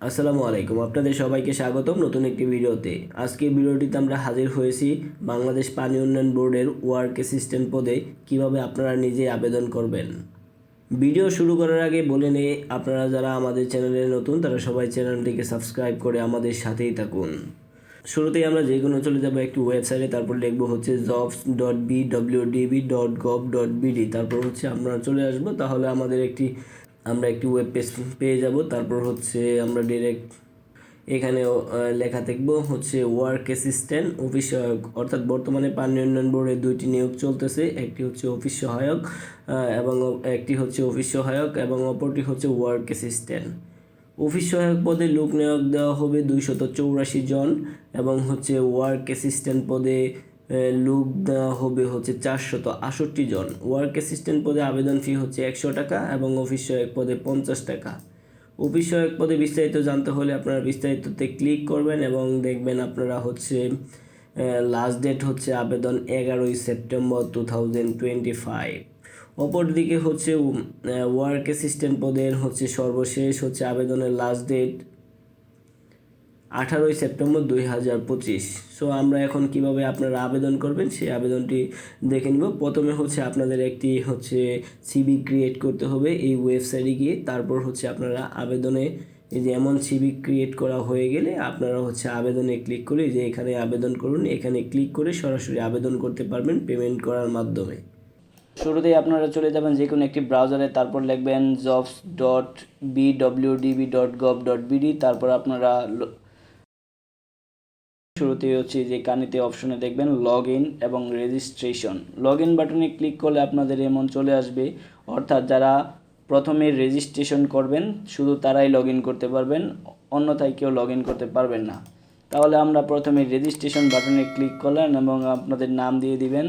আসসালামু আলাইকুম। আপনাদের সবাইকে স্বাগতম নতুন একটি ভিডিওতে। আজকে ভিডিওটিতে আমরা হাজির হয়েছি বাংলাদেশ পানি উন্নয়ন বোর্ডের ওয়ার্ক অ্যাসিস্ট্যান্ট পদে কীভাবে আপনারা নিজে আবেদন করবেন। ভিডিও শুরু করার আগে বলে নেই, আপনারা যারা আমাদের চ্যানেলে নতুন, তারা সবাই চ্যানেলটিকে সাবস্ক্রাইব করে আমাদের সাথেই থাকুন। শুরুতেই আমরা যে কোনো চলে যাব একটি ওয়েবসাইটে, তারপর লিখব হচ্ছে jobs dot B W DB dot gov dot BD তারপর হচ্ছে আমরা চলে আসব। তাহলে আমাদের একটি আমরা একটি ওয়েব পেজ পেয়ে যাব। তারপর হচ্ছে আমরা ডিরেক্ট এখানে লেখা দেখব হচ্ছে ওয়ার্ক অ্যাসিস্ট্যান্ট অফিস সহায়ক। অর্থাৎ বর্তমানে পানি উন্নয়ন বোর্ডে দুইটি নিয়োগ চলতেছে, একটি হচ্ছে অফিস সহায়ক এবং একটি হচ্ছে অফিস সহায়ক, এবং অপরটি হচ্ছে ওয়ার্ক অ্যাসিস্ট্যান্ট অফিস সহায়ক পদে লোক নিয়োগ দেওয়া হবে দুইশত চৌরাশি জন, এবং হচ্ছে ওয়ার্ক অ্যাসিস্ট্যান্ট পদে লোক দেওয়া হবে হচ্ছে চারশত আষট্টি জন। ওয়ার্ক অ্যাসিস্ট্যান্ট পদে আবেদন ফি হচ্ছে একশো টাকা এবং অফিস সহায়ক পদে পঞ্চাশ টাকা। অফিস সহায়ক পদে বিস্তারিত জানতে হলে আপনারা বিস্তারিততে ক্লিক করবেন এবং দেখবেন আপনারা হচ্ছে লাস্ট ডেট হচ্ছে আবেদন এগারোই September two thousand twenty five অপরদিকে হচ্ছে ওয়ার্ক অ্যাসিস্ট্যান্ট পদের হচ্ছে সর্বশেষ হচ্ছে আবেদনের লাস্ট ডেট আঠারোই সেপ্টেম্বর দুই হাজার পঁচিশ। সো আমরা এখন কীভাবে আপনারা আবেদন করবেন, সেই আবেদনটি দেখে নিব। প্রথমে হচ্ছে আপনাদের একটি হচ্ছে সিবি ক্রিয়েট করতে হবে এই ওয়েবসাইটে গিয়ে। তারপর হচ্ছে আপনারা আবেদনে এই যে এমন সিবি ক্রিয়েট করা হয়ে গেলে আপনারা হচ্ছে আবেদনে ক্লিক করে যে এখানে আবেদন করুন। এখানে ক্লিক করে সরাসরি আবেদন করতে পারবেন পেমেন্ট করার মাধ্যমে। শুরুতেই আপনারা চলে যাবেন যে কোনো একটি ব্রাউজারে তারপর লিখবেন jobs dot B W DB dot gov dot BD তারপর আপনারা শুরুতেই হচ্ছে যে কানিতে অপশনে দেখবেন লগ ইন এবং রেজিস্ট্রেশন লগ ইন বাটনে ক্লিক করলে আপনাদের এমন চলে আসবে। অর্থাৎ যারা প্রথমে রেজিস্ট্রেশন করবেন, শুধু তারাই লগ ইন করতে পারবেন, অন্যথায় কেউ লগ ইন করতে পারবেন না। তাহলে আমরা প্রথমে রেজিস্ট্রেশন বাটনে ক্লিক করলেন এবং আপনাদের নাম দিয়ে দিবেন।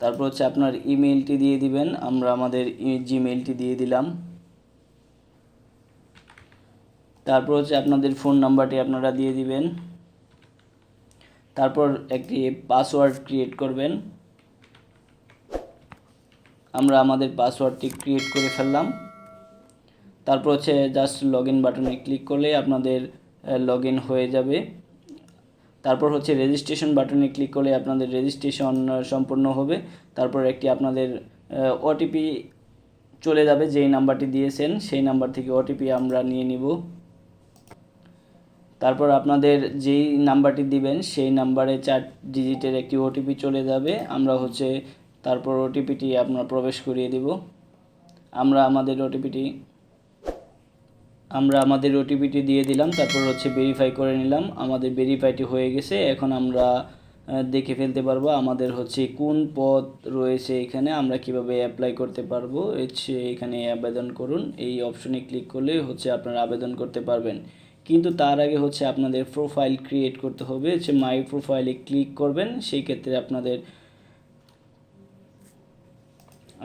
তারপর হচ্ছে আপনার ইমেলটি দিয়ে দিবেন। আমরা আমাদের জিমেলটি দিয়ে দিলাম। তারপর হচ্ছে আপনাদের ফোন নাম্বারটি আপনারা দিয়ে দিবেন। তারপর একটি পাসওয়ার্ড ক্রিয়েট করবেন। আমরা আমাদের পাসওয়ার্ডটি ক্রিয়েট করে ফেললাম। তারপর হচ্ছে জাস্ট লগ ইন বাটনে ক্লিক করলে আপনাদের লগ ইন হয়ে যাবে। তারপর হচ্ছে রেজিস্ট্রেশন বাটনে ক্লিক করলে আপনাদের রেজিস্ট্রেশন সম্পূর্ণ হবে। তারপর একটি আপনাদের ওটিপি চলে যাবে যেই নাম্বারটি দিয়েছেন, সেই নাম্বার থেকে ওটিপি আমরা নিয়ে নিব। তারপর আপনাদের যেই নাম্বারটি দিবেন, সেই নাম্বারে চার ডিজিটের একটি ওটিপি চলে যাবে। আমরা হচ্ছে তারপর ওটিপিটি আপনার প্রবেশ করিয়ে দিব। আমরা আমাদের ওটিপিটি আমরা আমাদের ওটিপিটি দিয়ে দিলাম, তারপর হচ্ছে ভেরিফাই করে নিলাম। আমাদের ভেরিফাইটি হয়ে গেছে। এখন আমরা দেখে ফেলতে পারব আমাদের হচ্ছে কোন পদ রয়েছে এখানে, আমরা কীভাবে অ্যাপ্লাই করতে পারব। হচ্ছে এখানে আবেদন করুন। এই অপশনে ক্লিক করলে হচ্ছে আপনারা আবেদন করতে পারবেন। কিন্তু তার আগে হচ্ছে আপনাদের প্রোফাইল ক্রিয়েট করতে হবে, হচ্ছে মাই প্রোফাইলে ক্লিক করবেন, সেই ক্ষেত্রে আপনাদের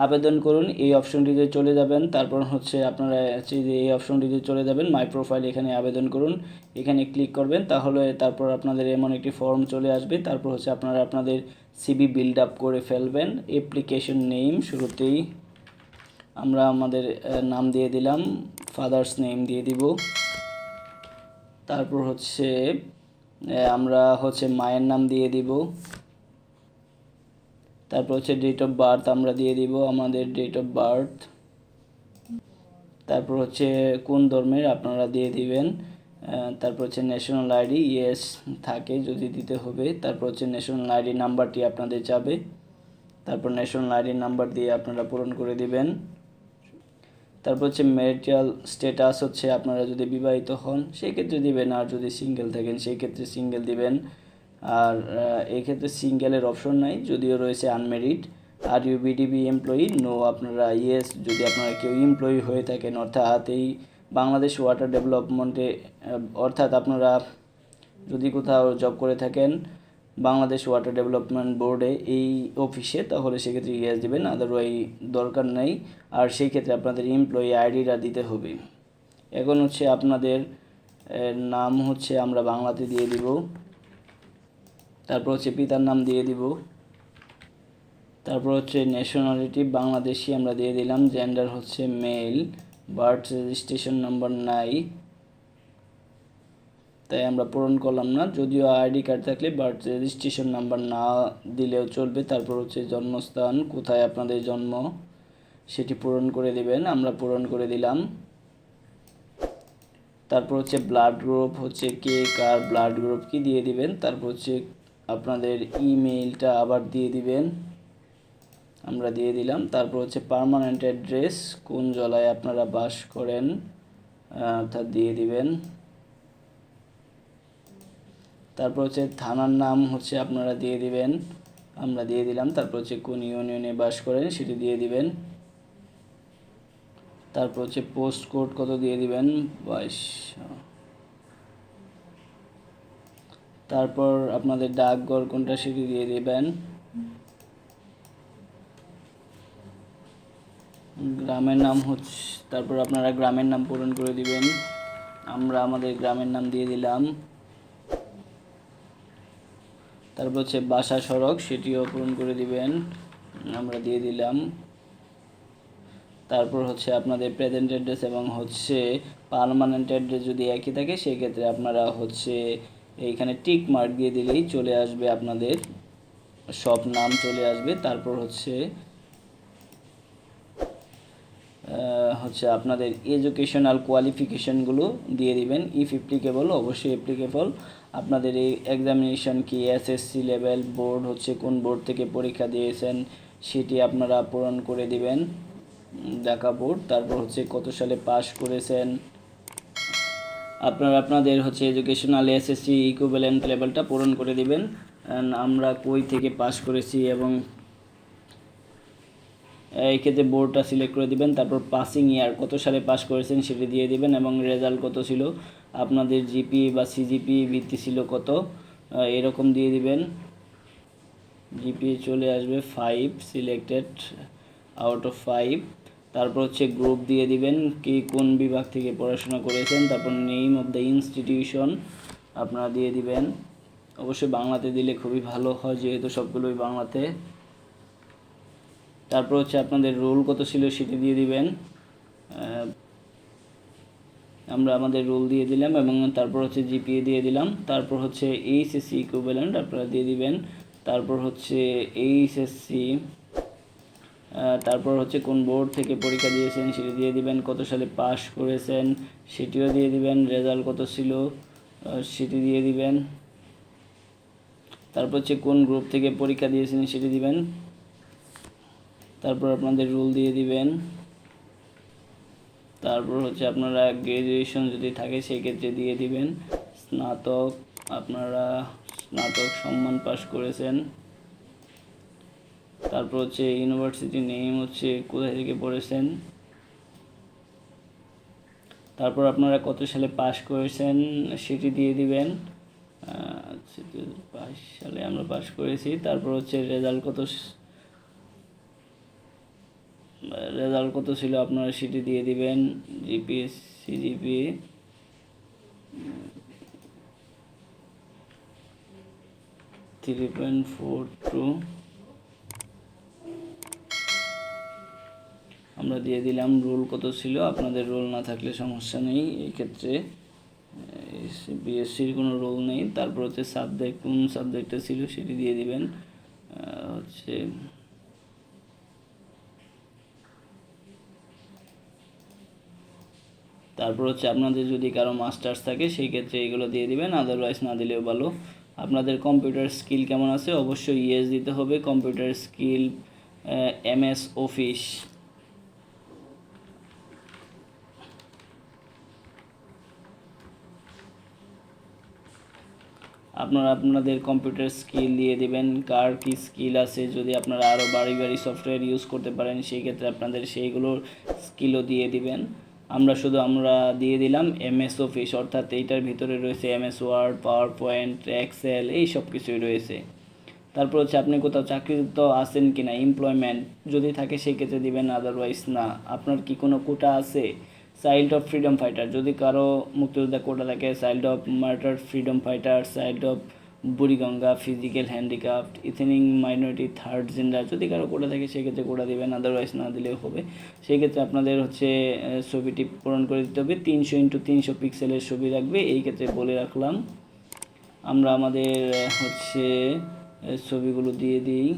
আবেদন করুন, এই অপশনটিতে চলে যাবেন, তারপর হচ্ছে আপনারা হচ্ছে যে এই অপশনটিতে চলে যাবেন মাই প্রোফাইল এখানে আবেদন করুন, এখানে ক্লিক করবেন, তাহলে তারপর আপনাদের এমন একটি ফর্ম চলে আসবে, তারপর হচ্ছে আপনারা আপনাদের সিবি বিল্ড আপ করে ফেলবেন অ্যাপ্লিকেশন নেম শুরুতেই আমরা আমাদের নাম দিয়ে দিলাম ফাদার্স নেম দিয়ে দিব। তারপর হচ্ছে আমরা হচ্ছে মায়ের নাম দিয়ে দিব। তারপর হচ্ছে ডেট অফ বার্থ আমরা দিয়ে দিব আমাদের ডেট অফ বার্থ তারপর হচ্ছে কোন ধর্মের আপনারা দিয়ে দিবেন। তারপর হচ্ছে ন্যাশনাল আইডি ইয়েস থাকে, যদি দিতে হবে। তারপর হচ্ছে ন্যাশনাল আইডি নাম্বারটি আপনাদের যাবে। তারপর ন্যাশনাল আইডি নাম্বার দিয়ে আপনারা পূরণ করে দিবেন। তারপর হচ্ছে ম্যারিটাল স্ট্যাটাস হচ্ছে আপনারা যদি বিবাহিত হন সেই ক্ষেত্রে দিবেন। আর যদি সিঙ্গেল থাকেন সেই ক্ষেত্রে সিঙ্গেল দিবেন। আর আহ, এই ক্ষেত্রে সিঙ্গেলের অপশন নাই যদিও রয়েছে unmarried are you BDB employee no আপনারা ইয়েস যদি আপনারা কেউ এমপ্লয়ি হয়ে থাকেন অর্থাৎ এই বাংলাদেশ ওয়াটার ডেভেলপমেন্টে অর্থাৎ আপনারা যদি কোথাও জব করে থাকেন বাংলাদেশ ওয়াটার ডেভেলপমেন্ট বোর্ডে এই অফিসে তাহলে সেক্ষেত্রে ইয়েস দেবেন আদারওয়াই দরকার নেই। আর সেই ক্ষেত্রে আপনাদের এমপ্লয়ি আইডিটা দিতে হবে। এখন হচ্ছে আপনাদের নাম হচ্ছে আমরা বাংলাতে দিয়ে দিব। তারপর হচ্ছে পিতার নাম দিয়ে দিব। তারপর হচ্ছে ন্যাশনালিটি বাংলাদেশি আমরা দিয়ে দিলাম। জেন্ডার হচ্ছে মেল বার্থ রেজিস্ট্রেশন নাম্বার নাই। তাই আমরা পূরণ করলাম না। যদিও আইডি কার্ড থাকলে বার্থ রেজিস্ট্রেশন নাম্বার না দিলেও চলবে। তারপর হচ্ছে জন্মস্থান, কোথায় আপনাদের জন্ম, সেটি পূরণ করে দিবেন। আমরা পূরণ করে দিলাম। তারপর হচ্ছে ব্লাড গ্রুপ হচ্ছে কে কার ব্লাড গ্রুপ কি দিয়ে দিবেন। তারপর হচ্ছে আপনাদের ইমেইলটা আবার দিয়ে দিবেন। আমরা দিয়ে দিলাম। তারপর হচ্ছে পার্মানেন্ট অ্যাড্রেস কোন জলায় আপনারা বাস করেন তা দিয়ে দিবেন। তারপর হচ্ছে থানার নাম হচ্ছে আপনারা দিয়ে দিবেন। আমরা দিয়ে দিলাম, তারপর হচ্ছে কোন ইউনিয়নে বাস করেন সেটি দিয়ে দিবেন। তারপর হচ্ছে পোস্ট কোড কত দিয়ে দিবেন? বাইশ তারপর আপনাদের ডাকঘর কোনটা সেটি দিয়ে দিবেন। গ্রামের নাম হচ্ছে, তারপর আপনারা গ্রামের নাম পূরণ করে দিবেন। আমরা আমাদের গ্রামের নাম দিয়ে দিলাম। তারপর হচ্ছে বাসা সড়ক, সেটিও পূরণ করে দিবেন। আমরা দিয়ে দিলাম। তারপর হচ্ছে আপনাদের প্রেজেন্ট অ্যাড্রেস এবং হচ্ছে পারমানেন্ট অ্যাড্রেস যদি একই থাকে, সেক্ষেত্রে আপনারা হচ্ছে এইখানে টিক মার্ক দিয়ে দিলেই চলে আসবে আপনাদের। সব নাম চলে আসবে। তারপর হচ্ছে হচ্ছে আপনাদের এডুকেশনাল কোয়ালিফিকেশনগুলো দিয়ে দিবেন। ইফ অ্যাপ্লিকেবল অবশ্যই অ্যাপ্লিকেবল আপনাদের এই এক্সামিনেশন কি এসএসসি লেভেল বোর্ড হচ্ছে কোন বোর্ড থেকে পরীক্ষা দিয়েছেন, সেটি আপনারা পূরণ করে দিবেন। ঢাকা বোর্ড তারপর হচ্ছে কত সালে পাশ করেছেন। আপনারা আপনাদের হচ্ছে এডুকেশনাল এসএসসি ইকুইভ্যালেন্ট লেভেলটা পূরণ করে দিবেন। আমরা কই থেকে পাশ করেছি এবং এই ক্ষেত্রে বোর্ডটা সিলেক্ট করে দিবেন, তারপর পাসিং ইয়ার কত সালে পাস করেছেন সেটি দিয়ে দিবেন এবং রেজাল্ট কত ছিল, আপনাদের জিপি বা সিজিপি ভিত্তি ছিল কত এরকম দিয়ে দিবেন। জিপি চলে আসবে five selected out of five তারপর হচ্ছে গ্রুপ দিয়ে দিবেন কি কোন বিভাগ থেকে পড়াশোনা করেছেন, তারপর নেম অফ দ্য ইনস্টিটিউশন আপনারা দিয়ে দিবেন। অবশ্যই বাংলাতে দিলে খুবই ভালো হয়, যেহেতু সবগুলোই বাংলাতে। তারপর হচ্ছে আপনাদের রোল কত ছিল সেটি দিয়ে দিবেন। আমরা আমাদের রোল দিয়ে দিলাম এবং তারপর হচ্ছে জিপিএ দিয়ে দিলাম। তারপর হচ্ছে এইচএসসি ইকুইভ্যালেন্ট আপনারা দিয়ে দিবেন। তারপর হচ্ছে এইচএসসি তারপর হচ্ছে কোন বোর্ড থেকে পরীক্ষা দিয়েছেন সেটি দিয়ে দিবেন। কত সালে পাস করেছেন সেটিও দিয়ে দিবেন। রেজাল্ট কত ছিল সেটি দিয়ে দিবেন। তারপর হচ্ছে কোন গ্রুপ থেকে পরীক্ষা দিয়েছেন সেটি দিবেন। তারপর আপনাদের রুল দিয়ে দিবেন। তারপর হচ্ছে আপনারা গ্র্যাজুয়েশন যদি থাকে সেই ক্ষেত্রে দিয়ে দিবেন। স্নাতক আপনারা স্নাতক সম্মান পাস করেছেন। তারপর হচ্ছে ইউনিভার্সিটি নেম হচ্ছে কোথা থেকে পড়েছেন। তারপর আপনারা কত সালে পাস করেছেন সেটি দিয়ে দিবেন। আহ, আচ্ছা বাইশ সালে আমরা পাস করেছি। তারপর হচ্ছে রেজাল্ট কত রেজাল্ট কত ছিল? আপনারা সেটি দিয়ে দিবেন GP CGP three point four two আমরা দিয়ে দিলাম রোল কত ছিল? আপনাদের রোল না থাকলে সমস্যা নেই, এই ক্ষেত্রে বিএসসির কোনো রোল নেই। তারপর হচ্ছে সাবজেক্ট কোন সাবজেক্টটা ছিল সেটি দিয়ে দিবেন। হচ্ছে তারপর হচ্ছে আপনাদের যদি কারও মাস্টার্স থাকে, সেই ক্ষেত্রে এগুলো দিয়ে দিবেন আদারওয়াইজ না দিলেও ভালো। আপনাদের কম্পিউটার স্কিল কেমন আছে? অবশ্যই ইএস দিতে হবে। কম্পিউটার স্কিল এমএস অফিস আপনারা আপনাদের কম্পিউটার স্কিল দিয়ে দিবেন। কার কি স্কিল আছে? যদি আপনারা আরও বাড়ি বাড়ি সফটওয়্যার ইউজ করতে পারেন, সেই ক্ষেত্রে আপনাদের সেইগুলোর স্কিলও দিয়ে দিবেন। আমরা শুধু আমরা দিয়ে দিলাম এমএস অফিস অর্থাৎ এইটার ভিতরে রয়েছে MS Word PowerPoint Excel এই সব কিছুই রয়েছে। তারপর হচ্ছে আপনি কোথাও চাকরিরত আছেন কি না এমপ্লয়মেন্ট যদি থাকে সেই ক্ষেত্রে দিবেন আদারওয়াইজ না। আপনার কি কোনো কোটা আছে? চাইল্ড অফ ফ্রিডম ফাইটার যদি কারও মুক্তিযোদ্ধা কোটা থাকে child of martyr freedom fighter child of Buriganga physical handicraft ethnic minority third gender যদি কারও কোটা থাকে, সেক্ষেত্রে কোটা দেবেন আদারওয়াইজ না দিলেও হবে। সেক্ষেত্রে আপনাদের হচ্ছে ছবিটি পূরণ করে দিতে হবে। তিনশো ইন্টু তিনশো পিক্সেলের ছবি রাখবে। এই ক্ষেত্রে বলে রাখলাম, আমরা আমাদের হচ্ছে ছবিগুলো দিয়ে দিই।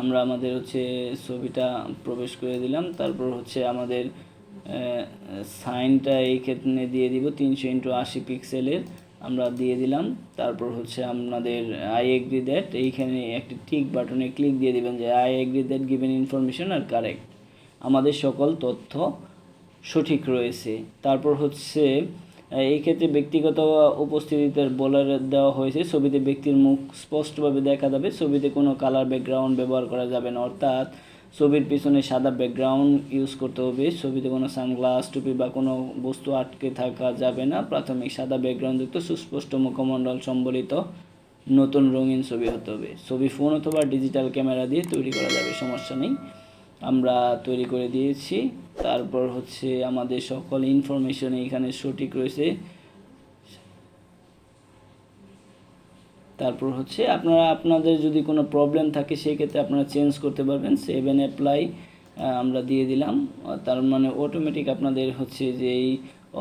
আমরা আমাদের হচ্ছে, ছবিটা প্রবেশ করে দিলাম। তারপর হচ্ছে আমাদের সাইনটা এই ক্ষেত্রে দিয়ে দিব, তিনশো ইন্টু আশি পিক্সেলের আমরা দিয়ে দিলাম। তারপর হচ্ছে আপনাদের আই এগ্রি দ্যাট এইখানে একটি টিক বাটনে ক্লিক দিয়ে দিবেন যে I agree that given information are correct আমাদের সকল তথ্য সঠিক রয়েছে। তারপর হচ্ছে এই ক্ষেত্রে ব্যক্তিগত উপস্থিতিতে বলে দেওয়া হয়েছে, ছবিতে ব্যক্তির মুখ স্পষ্টভাবে দেখা যাবে, ছবিতে কোনো কালার ব্যাকগ্রাউন্ড ব্যবহার করা যাবে না। অর্থাৎ ছবির পিছনে সাদা ব্যাকগ্রাউন্ড ইউজ করতে হবে। ছবিতে কোনো সানগ্লাস টুপি বা কোনো বস্তু আটকে থাকা যাবে না। প্রাথমিক সাদা ব্যাকগ্রাউন্ডযুক্ত সুস্পষ্ট মুখমণ্ডল সম্বলিত নতুন রঙিন ছবি হতে হবে। ছবি ফোন অথবা ডিজিটাল ক্যামেরা দিয়ে তৈরি করা যাবে, সমস্যা নেই। আমরা তৈরি করে দিয়েছি। তারপর হচ্ছে আমাদের সকল ইনফরমেশন এখানে সঠিক রয়েছে। তারপর হচ্ছে আপনারা, আপনাদের যদি কোনো প্রবলেম থাকে সেই ক্ষেত্রে আপনারা চেঞ্জ করতে পারবেন। সেভেন অ্যাপ্লাই আমরা দিয়ে দিলাম। তার মানে অটোমেটিক আপনাদের হচ্ছে যে এই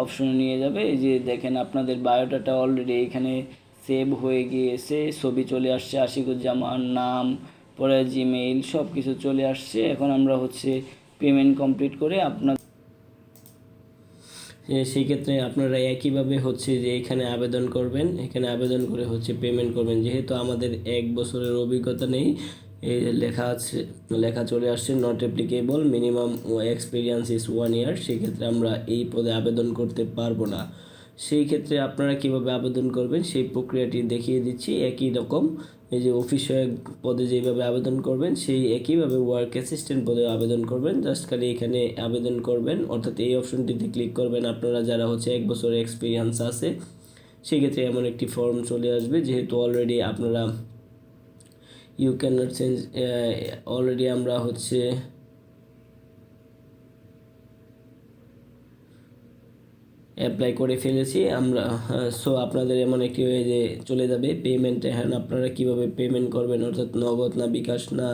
অপশনে নিয়ে যাবে। এই যে দেখেন আপনাদের বায়োডাটা অলরেডি এখানে সেভ হয়ে গিয়েছে। ছবি চলে আসছে, আশিকুজ্জামান, নাম, পরে জিমেইল সব কিছু চলে আসছে। এখন আমরা হচ্ছে পেমেন্ট কমপ্লিট করে আপনার সেই ক্ষেত্রে আপনারা একইভাবে হচ্ছে যে এখানে আবেদন করবেন, এখানে আবেদন করে হচ্ছে পেমেন্ট করবেন। যেহেতু আমাদের এক বছরের অভিজ্ঞতা নেই এই লেখা আছে, লেখা চলে আসছে not applicable minimum experience is one year সেক্ষেত্রে আমরা এই পদে আবেদন করতে পারব না। সেই ক্ষেত্রে আপনারা কীভাবে আবেদন করবেন, সেই প্রক্রিয়াটি দেখিয়ে দিচ্ছি। একই রকম এই যে অফিস পদে যেভাবে আবেদন করবেন, সেই একইভাবে ওয়ার্ক অ্যাসিস্ট্যান্ট পদে আবেদন করবেন। জাস্ট খালি এখানে আবেদন করবেন, অর্থাৎ এই অপশনটিতে ক্লিক করবেন। আপনারা যারা হচ্ছে এক বছরের এক্সপিরিয়েন্স আছে, সেক্ষেত্রে এমন একটি ফর্ম চলে আসবে। যেহেতু অলরেডি আপনারা you can not change already আমরা হচ্ছে অ্যাপ্লাই করে ফেলেছি। আমরা সো আপনাদের এমন একটি হয়ে যে চলে যাবে পেমেন্টে এখন আপনারা কীভাবে পেমেন্ট করবেন? অর্থাৎ নগদ না বিকাশ না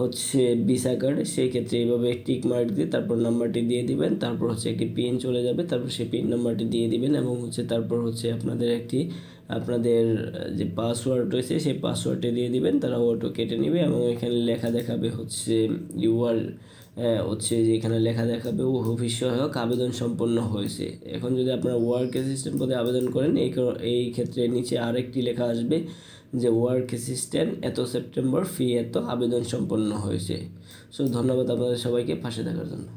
হচ্ছে ভিসা কার্ড সেই ক্ষেত্রে এইভাবে টিক মার্ক দিয়ে তারপর নাম্বারটি দিয়ে দিবেন। তারপর হচ্ছে একটি পিন চলে যাবে। তারপর সেই পিন নাম্বারটি দিয়ে দিবেন এবং হচ্ছে তারপর হচ্ছে আপনাদের একটি, আপনাদের যে পাসওয়ার্ড রয়েছে, সেই পাসওয়ার্ডটি দিয়ে দিবেন। তারা অটো কেটে নেবে এবং এখানে লেখা দেখাবে হচ্ছে ইউআর হচ্ছে যে এখানে লেখা দেখাবে ও অফিস সহায়ক আবেদন সম্পন্ন হয়েছে। এখন যদি আপনারা ওয়ার্ক অ্যাসিস্ট্যান্ট পদে আবেদন করেন, এই এই ক্ষেত্রে নিচে আরেকটি লেখা আসবে যে ওয়ার্ক অ্যাসিস্ট্যান্ট এত সেপ্টেম্বর ফি এত আবেদন সম্পন্ন হয়েছে। সো ধন্যবাদ আপনাদের সবাইকে, পাশে থাকার জন্য।